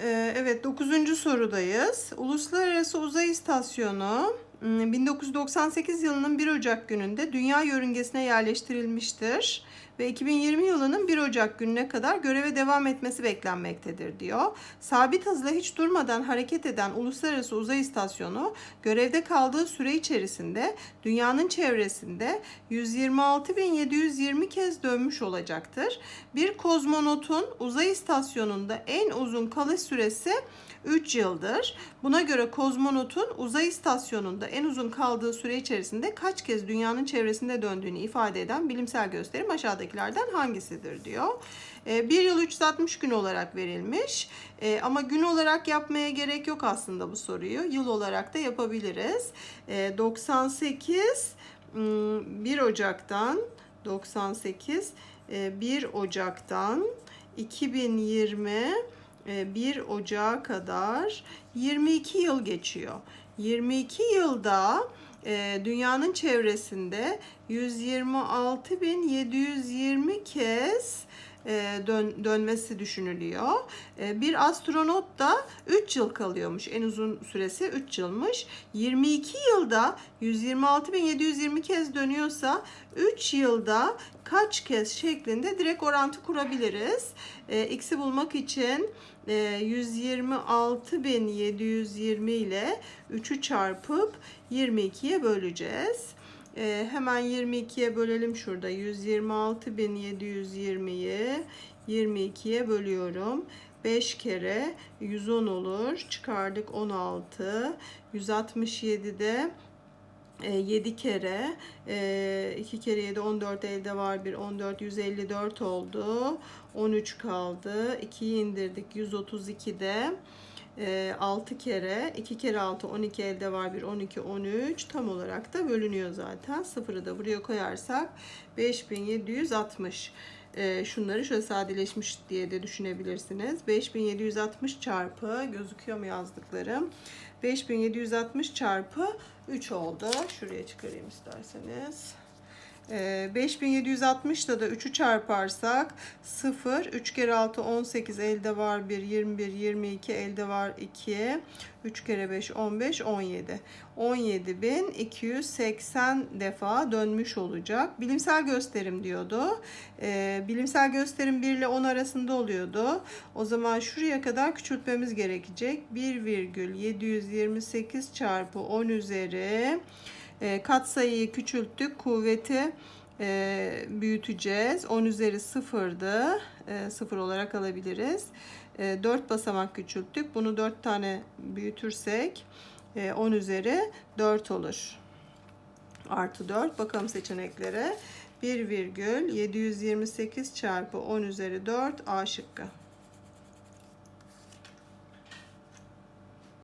Ee, Evet, dokuzuncu sorudayız. Uluslararası Uzay İstasyonu 1998 yılının 1 Ocak gününde Dünya yörüngesine yerleştirilmiştir ve 2020 yılının 1 Ocak gününe kadar göreve devam etmesi beklenmektedir diyor. Sabit hızla hiç durmadan hareket eden Uluslararası Uzay İstasyonu görevde kaldığı süre içerisinde dünyanın çevresinde 126.720 kez dönmüş olacaktır. Bir kozmonotun uzay istasyonunda en uzun kalış süresi 3 yıldır. Buna göre kozmonotun uzay istasyonunda en uzun kaldığı süre içerisinde kaç kez dünyanın çevresinde döndüğünü ifade eden bilimsel gösterim aşağıdakilerden hangisidir diyor. E, Bir yıl 360 gün olarak verilmiş E, ama gün olarak yapmaya gerek yok aslında bu soruyu. Yıl olarak da yapabiliriz. E, 98 ım, 1 Ocak'tan 98 e, 1 Ocak'tan 2020 e, 1 Ocağı kadar 22 yıl geçiyor. 22 yılda e, dünyanın çevresinde 126.720 kez dön, dönmesi düşünülüyor. E, bir astronot da 3 yıl kalıyormuş. En uzun süresi 3 yılmış. 22 yılda 126.720 kez dönüyorsa 3 yılda kaç kez şeklinde direkt orantı kurabiliriz. E, X'i bulmak için e, 126.720 ile 3'ü çarpıp 22'ye böleceğiz. E, hemen 22'ye bölelim şurada. 126.720'yi 22'ye bölüyorum. 5 kere 110 olur. Çıkardık 16. 167'de 7 kere 2 kere 7 14 elde var bir 14 154 oldu 13 kaldı 2'yi indirdik 132'de 6 kere 2 kere 6 12 elde var bir 12 13 tam olarak da bölünüyor zaten sıfırı da buraya koyarsak 5760 e, şunları şöyle sadeleşmiş diye de düşünebilirsiniz. 5760 çarpı gözüküyor mu yazdıklarım? 5760 çarpı 3 oldu. Şuraya çıkarayım isterseniz. E, 5760 da da 3'ü çarparsak 0, 3 kere 6 18 elde var 1, 21, 22 elde var 2, 3 kere 5 15, 17. 17.280 defa dönmüş olacak. Bilimsel gösterim diyordu. Ee, bilimsel gösterim 1 ile 10 arasında oluyordu. O zaman şuraya kadar küçültmemiz gerekecek. 1,728 çarpı 10 üzeri e, katsayıyı küçülttük. Kuvveti e, büyüteceğiz. 10 üzeri sıfırdı. E, sıfır olarak alabiliriz. E, 4 basamak küçülttük. Bunu 4 tane büyütürsek e, 10 üzeri 4 olur. Artı 4. Bakalım seçeneklere. 1,728 çarpı 10 üzeri 4 A şıkkı.